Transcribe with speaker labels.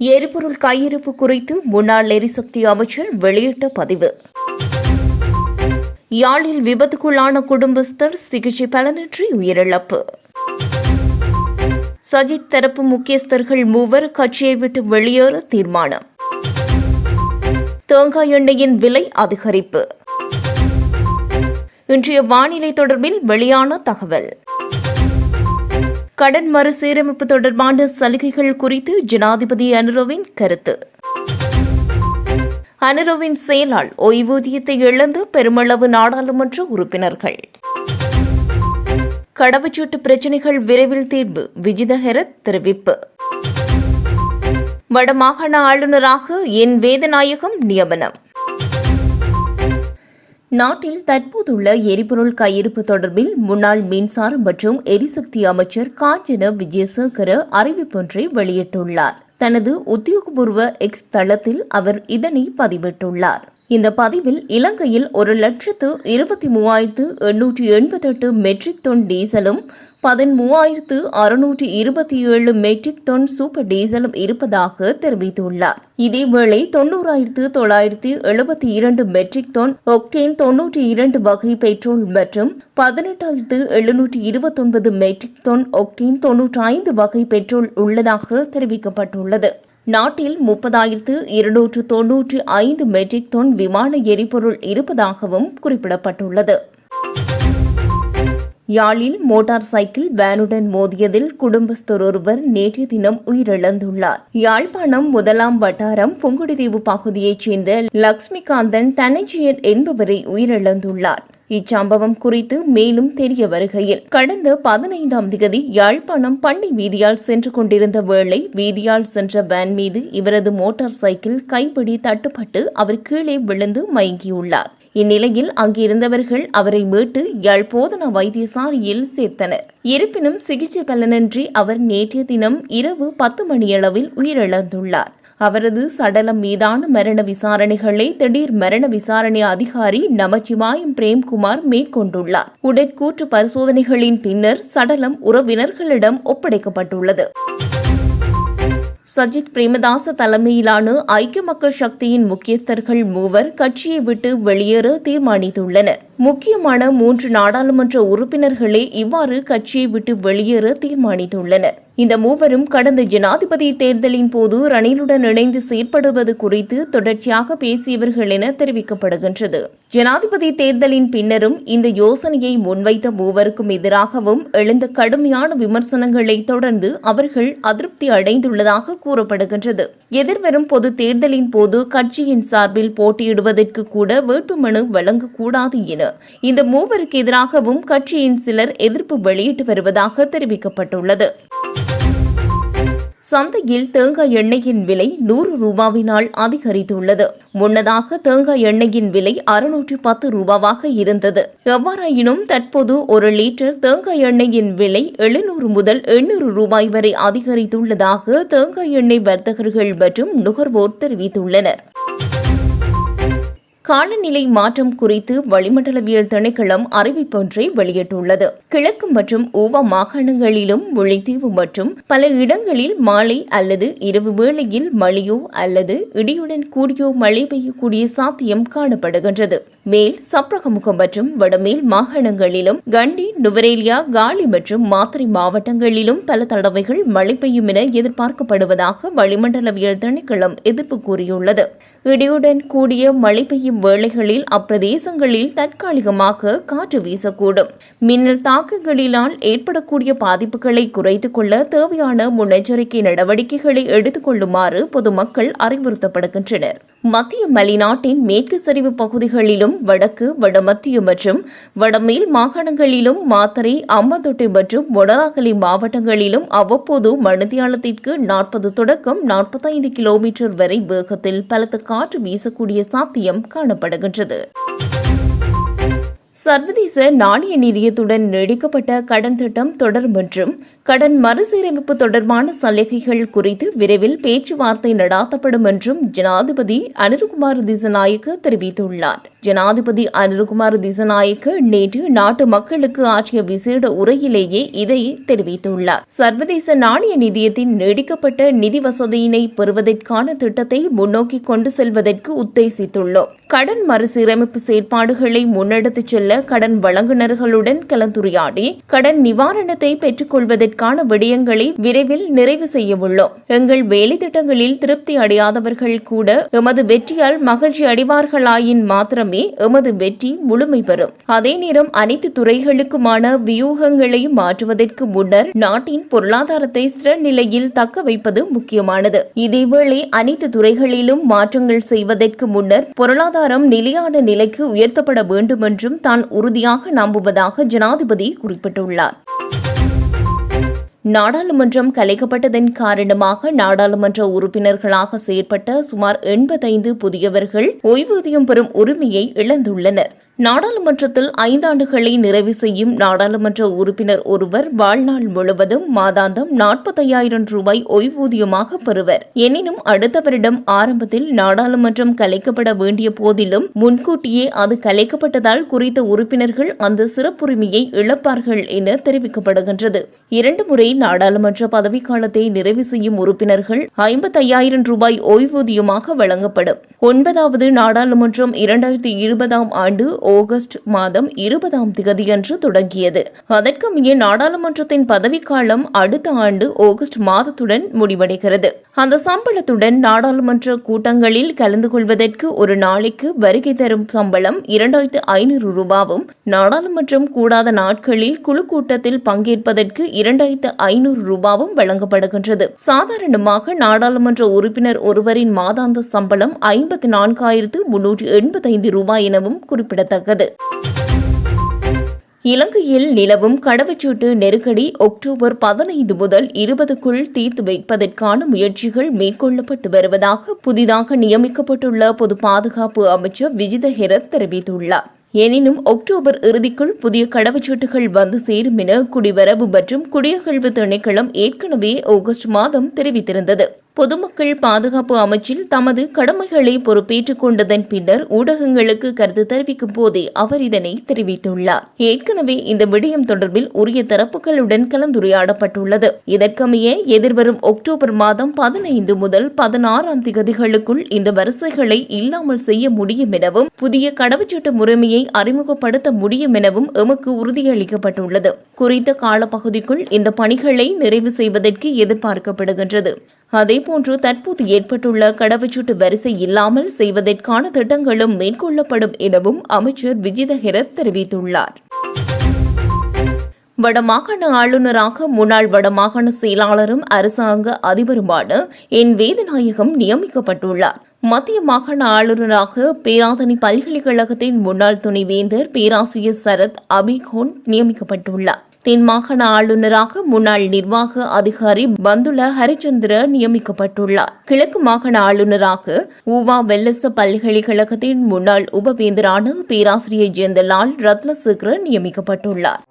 Speaker 1: எரிபொருள் கையிருப்பு குறித்து முன்னாள் எரிசக்தி அமைச்சர் வெளியிட்ட பதிவு. யாழில் விபத்துக்குள்ளான குடும்பஸ்தர் சிகிச்சை பலனின்றி உயிரிழப்பு. சஜித் தரப்பு முக்கியஸ்தர்கள் மூவர் கட்சியை விட்டு வெளியேற தீர்மானம். தேங்காய் எண்ணெயின் விலை அதிகரிப்பு. இன்றைய வானிலை தொடர்பில் வெளியான தகவல். கடன் மறுசீரமைப்பு தொடர்பான சலுகைகள் குறித்து ஜனாதிபதி அனுரோவின் கருத்து. அனுரோவின் செயலால் ஓய்வூதியத்தை இழந்து பெருமளவு நாடாளுமன்ற உறுப்பினர்கள். கடவுச்சீட்டு பிரச்சினைகள் விரைவில் தீர்வு விஜிதஹரத் தெரிவிப்பு. வடமாகாண ஆளுநராக என் வேதநாயகம் நியமனம். நாட்டில் தற்போதுள்ள எரிபொருள் கையிருப்பு தொடர்பில் முன்னாள் மின்சாரம் மற்றும் எரிசக்தி அமைச்சர் காஞ்சன விஜயசேகர அறிவிப்பொன்றை வெளியிட்டுள்ளார். தனது உத்தியோகபூர்வ எக்ஸ் தளத்தில் அவர் இதனை பதிவிட்டுள்ளார். இந்த பதிவில் இலங்கையில் ஒரு லட்சத்து இருபத்தி மூவாயிரத்து எண்ணூற்றி எண்பத்தெட்டு மெட்ரிக் டன் டீசலும் பதிமூவாயிரத்து அறுநூற்று இருபத்தி ஏழு மெட்ரிக் டன் சூப்பர் டீசலும் இருப்பதாக தெரிவித்துள்ளார். இதேவேளை தொன்னூறாயிரத்து தொள்ளாயிரத்து எழுபத்தி இரண்டு மெட்ரிக் டன் ஒக்டேன் தொன்னூற்றி இரண்டு வகை பெட்ரோல் மற்றும் பதினெட்டாயிரத்து எழுநூற்றி இருபத்தொன்பது மெட்ரிக் டன் ஒக்டேன் தொன்னூற்றி ஐந்து வகை பெட்ரோல் உள்ளதாக தெரிவிக்கப்பட்டுள்ளது. நாட்டில் முப்பதாயிரத்து இருநூற்று தொன்னூற்றி ஐந்து மெட்ரிக் டன் விமான எரிபொருள் இருப்பதாகவும் குறிப்பிடப்பட்டுள்ளது. யாழில் மோட்டார் சைக்கிள் வேனுடன் மோதியதில் குடும்பஸ்தர் ஒருவர் நேற்றைய தினம் உயிரிழந்துள்ளார். யாழ்ப்பாணம் முதலாம் வட்டாரம் புங்குடிதீவு பகுதியைச் சேர்ந்த லக்ஷ்மிகாந்தன் தனஞ்சியன் என்பவரை உயிரிழந்துள்ளார். இச்சம்பவம் குறித்து மேலும் தெரிய வருகையில் கடந்த பதினைந்தாம் திகதி யாழ்ப்பாணம் பண்ணை வீதியால் சென்று கொண்டிருந்த வேளை வீதியால் சென்ற வேன் மீது இவரது மோட்டார் சைக்கிள் கைப்பிடி தட்டுப்பட்டு அவர் கீழே விழுந்து மயங்கியுள்ளார். இந்நிலையில் அங்கிருந்தவர்கள் அவரை மீட்டு யாழ் போதனா வைத்தியசாலையில் சேர்த்தனர். இருப்பினும் சிகிச்சை பலனின்றி அவர் நேற்றைய தினம் இரவு பத்து மணியளவில் உயிரிழந்துள்ளார். அவரது சடலம் மீதான மரண விசாரணைகளை திடீர் மரண விசாரணை அதிகாரி நமச்சிவாயம் பிரேம்குமார் மேற்கொண்டுள்ளார். உடற்கூற்று பரிசோதனைகளின் பின்னர் சடலம் உறவினர்களிடம் ஒப்படைக்கப்பட்டுள்ளது. சஜித் பிரேமதாச தலைமையிலான ஐக்கிய மக்கள் சக்தியின் முக்கியஸ்தர்கள் மூவர் கட்சியை விட்டு வெளியேற தீர்மானித்துள்ளனர். முக்கியமான மூன்று நாடாளுமன்ற உறுப்பினர்களே இவ்வாறு கட்சியை விட்டு வெளியேற தீர்மானித்துள்ளனர் இந்த மூவரும் கடந்த ஜனாதிபதி தேர்தலின் போது ரணிலுடன் இணைந்து செயற்படுவது குறித்து தொடர்ச்சியாக பேசியவர்கள் என தெரிவிக்கப்படுகின்றது. ஜனாதிபதி தேர்தலின் பின்னரும் இந்த யோசனையை முன்வைத்த மூவருக்கும் எதிராகவும் எழுந்த கடுமையான விமர்சனங்களை தொடர்ந்து அவர்கள் அதிருப்தி அடைந்துள்ளதாக கூறப்படுகின்றது. எதிர்வரும் பொது தேர்தலின் போது கட்சியின் சார்பில் போட்டியிடுவதற்கு கூட வேட்புமனு வழங்கக்கூடாது என இந்த மூவருக்கு எதிராகவும் கட்சியின் சிலர் எதிர்ப்பு வெளியிட்டு வருவதாக தெரிவிக்கப்பட்டுள்ளது. சந்தையில் தேங்காய் எண்ணெயின் விலை நூறு ரூபாவினால் அதிகரித்துள்ளது. முன்னதாக தேங்காய் எண்ணெயின் விலை அறுநூற்றி பத்து ரூபாவாக இருந்தது. எவ்வாறாயினும் தற்போது ஒரு லிட்டர் தேங்காய் எண்ணெயின் விலை எழுநூறு முதல் எண்ணூறு ரூபாய் வரை அதிகரித்துள்ளதாக தேங்காய் எண்ணெய் வர்த்தகர்கள் மற்றும் நுகர்வோர் தெரிவித்துள்ளனர். காலநிலை மாற்றம் குறித்து வளிமண்டலவியல் திணைக்களம் அறிவிப்பொன்றை வெளியிட்டுள்ளது. கிழக்கு மற்றும் ஊவா மாகாணங்களிலும் முல்லைத்தீவு மற்றும் பல இடங்களில் மாலை அல்லது இரவு வேளையில் மழையோ அல்லது இடியுடன் கூடியோ மழை பெய்யக்கூடிய சாத்தியம் காணப்படுகின்றது. மேல் சப்ரகமுகம் மற்றும் வடமேல் மாகாணங்களிலும் கண்டி நுவரேலியா காலி மற்றும் மாத்திரை மாவட்டங்களிலும் பல தடவைகள் மழை பெய்யும் என எதிர்பார்க்கப்படுவதாக வளிமண்டலவியல் திணைக்களம் எதிர்ப்பு கூறியுள்ளது. இடியுடன் கூடிய மழை பெய்யும் வேளைகளில் அப்பிரதேசங்களில் தற்காலிகமாக காற்று வீசக்கூடும். மின்னல் தாக்கங்களினால் ஏற்படக்கூடிய பாதிப்புகளை குறைத்துக் கொள்ள தேவையான முன்னெச்சரிக்கை நடவடிக்கைகளை எடுத்துக் கொள்ளுமாறு பொதுமக்கள் அறிவுறுத்தப்படுகின்றனர். மத்திய மலைநாட்டின் மேற்கு சரிவு பகுதிகளிலும் வடக்கு வடமத்திய மற்றும் வடமேல் மாகாணங்களிலும் மாத்தறை அம்மந்தொட்டை மற்றும் ஒடராகலை மாவட்டங்களிலும் அவ்வப்போது மணித்தியாலத்திற்கு நாற்பது தொடக்கம் நாற்பத்தைந்து கிலோமீட்டர் வரை வேகத்தில் பலத்த காற்று வீசக்கூடிய சாத்தியம் காணப்படுகின்றது. சர்வதேச நாணய நிதியத்துடன் நீடிக்கப்பட்ட கடன் திட்டம் தொடரும் என்றும் கடன் மறுசீரமைப்பு தொடர்பான சலுகைகள் குறித்து விரைவில் பேச்சுவார்த்தை நடாத்தப்படும் என்றும் ஜனாதிபதி அனிருகுமார் திசநாயக்க தெரிவித்துள்ளார். ஜனாதிபதி அனிருகுமார் திசநாயக்க நேற்று நாட்டு மக்களுக்கு ஆற்றிய விசேட உரையிலேயே இதை தெரிவித்துள்ளார். சர்வதேச நாணய நிதியத்தின் நீடிக்கப்பட்ட நிதி வசதியினை பெறுவதற்கான திட்டத்தை முன்னோக்கி கொண்டு செல்வதற்கு உத்தேசித்துள்ளோம். கடன் மறுசீரமைப்பு செயற்பாடுகளை முன்னெடுத்துச் செல்ல கடன் வழங்குநர்களுடன் கலந்துரையாடி கடன் நிவாரணத்தை பெற்றுக் கொள்வதற்கான விடயங்களை விரைவில் நிறைவு செய்யவுள்ளோம் எங்கள் வேலை திட்டங்களில் திருப்தி அடையாதவர்கள் கூட எமது வெற்றியால் மகிழ்ச்சி அடைவார்களாயின் மாத்திரமே எமது வெற்றி முழுமை பெறும். அதே நேரம் அனைத்து துறைகளுக்குமான வியூகங்களை மாற்றுவதற்கு முன்னர் நாட்டின் பொருளாதாரத்தை ஸ்திர நிலையில் தக்க வைப்பது முக்கியமானது. இதேவேளை அனைத்து துறைகளிலும் மாற்றங்கள் செய்வதற்கு முன்னர் பொருளாதார பொருளாதாரம் நிலையான நிலைக்கு உயர்த்தப்பட வேண்டும் என்றும் தான் உறுதியாக நம்புவதாக ஜனாதிபதி குறிப்பிட்டுள்ளார். நாடாளுமன்றம் கலைக்கப்பட்டதன் காரணமாக நாடாளுமன்ற உறுப்பினர்களாக செயற்பட்ட சுமார் எண்பத்தைந்து புதியவர்கள் ஓய்வூதியம் பெறும் உரிமையை இழந்துள்ளனர். நாடாளுமன்றத்தில் ஐந்தாண்டுகளை நிறைவு செய்யும் நாடாளுமன்ற உறுப்பினர் ஒருவர் வாழ்நாள் முழுவதும் மாதாந்தம் நாற்பத்தையாயிரம் ரூபாய் ஓய்வூதியமாக பெறுவர். எனினும் அடுத்த வருடம் ஆரம்பத்தில் நாடாளுமன்றம் கலைக்கப்பட வேண்டிய போதிலும் முன்கூட்டியே அது கலைக்கப்பட்டதால் குறித்த உறுப்பினர்கள் அந்த சிறப்புரிமையை இழப்பார்கள் என தெரிவிக்கப்படுகின்றது. இரண்டு முறை நாடாளுமன்ற பதவிக்காலத்தை நிறைவு செய்யும் உறுப்பினர்கள் ஐம்பத்தையாயிரம் ரூபாய் ஓய்வூதியமாக வழங்கப்படும். ஒன்பதாவது நாடாளுமன்றம் இரண்டாயிரத்தி இருபதாம் ஆண்டு ஆகஸ்ட் மாதம் இருபதாம் திகதியன்று தொடங்கியது. அதற்கமைய நாடாளுமன்றத்தின் பதவிக்காலம் அடுத்த ஆண்டு ஆகஸ்ட் மாதத்துடன் முடிவடைகிறது. அந்த சம்பளத்துடன் நாடாளுமன்ற கூட்டங்களில் கலந்து கொள்வதற்கு ஒரு நாளைக்கு வருகை தரும் சம்பளம் இரண்டாயிரத்து ஐநூறு ரூபாவும் நாடாளுமன்றம் கூடாத நாட்களில் குழு கூட்டத்தில் பங்கேற்பதற்கு இரண்டாயிரத்து ஐநூறு ரூபாவும் வழங்கப்படுகின்றது. சாதாரணமாக நாடாளுமன்ற உறுப்பினர் ஒருவரின் மாதாந்த சம்பளம் ஐம்பத்தி நான்காயிரத்து முன்னூற்று எண்பத்தைந்து ரூபாய் எனவும் குறிப்பிடத்தக்கது. குறிப்பிடத்தக்கது இலங்கையில் நிலவும் கடவுச்சீட்டு நெருக்கடி அக்டோபர் பதினைந்து முதல் இருபதுக்குள் தீர்த்து வைப்பதற்கான முயற்சிகள் மேற்கொள்ளப்பட்டு வருவதாக புதிதாக நியமிக்கப்பட்டுள்ள பொது பாதுகாப்பு அமைச்சர் விஜித ஹெரத் தெரிவித்துள்ளார். எனினும் அக்டோபர் இறுதிக்குள் புதிய கடவுச்சீட்டுகள் வந்து சேரும் என குடிவரவு மற்றும் குடியகழ்வு திணைக்களம் ஏற்கனவே ஆகஸ்ட் மாதம் தெரிவித்திருந்தது. பொதுமக்கள் பாதுகாப்பு அமைச்சில் தமது கடமைகளை பொறுப்பேற்றுக் கொண்டதன் பின்னர் ஊடகங்களுக்கு கருத்து தெரிவிக்கும் போதே அவர் இதனை தெரிவித்துள்ளார். ஏற்கனவே இந்த விடயம் தொடர்பில் உரிய தரப்புகளுடன் கலந்துரையாடப்பட்டுள்ளது. இதற்கமைய எதிர்வரும் அக்டோபர் மாதம் பதினைந்து முதல் பதினாறாம் திகதிகளுக்குள் இந்த வரிசைகளை இல்லாமல் செய்ய முடியும் எனவும் புதிய கடவுச்சீட்டு முறைமையை அறிமுகப்படுத்த முடியும் எனவும் எமக்கு உறுதியளிக்கப்பட்டுள்ளது. குறித்த காலப்பகுதிக்குள் இந்த பணிகளை நிறைவு செய்வதற்கு எதிர்பார்க்கப்படுகின்றது. அதேபோன்று தற்போது ஏற்பட்டுள்ள கடவுச்சீட்டு வரிசை இல்லாமல் செய்வதற்கான திட்டங்களும் மேற்கொள்ளப்படும் எனவும் அமைச்சர் விஜிதஹெரத் தெரிவித்துள்ளார். வடமாகாண ஆளுநராக முன்னாள் வடமாகாண செயலாளரும் அரசாங்க அதிபருமான என் வேதநாயகம் நியமிக்கப்பட்டுள்ளார். மத்திய மாகாண ஆளுநராக பேராதனை பல்கலைக்கழகத்தின் முன்னாள் துணைவேந்தர் பேராசிரியர் சரத் அபிகோன் நியமிக்கப்பட்டுள்ளார். தென் மாகாண ஆளுநராக முன்னாள் நிர்வாக அதிகாரி பந்துல ஹரிச்சந்திர நியமிக்கப்பட்டுள்ளார். கிழக்கு மாகாண ஆளுநராக ஊவா வெல்லச பல்கலைக்கழகத்தின் முன்னாள் உபவேந்தரான பேராசிரியர் ஜெயந்தலால் ரத்னசேகர நியமிக்கப்பட்டுள்ளார்.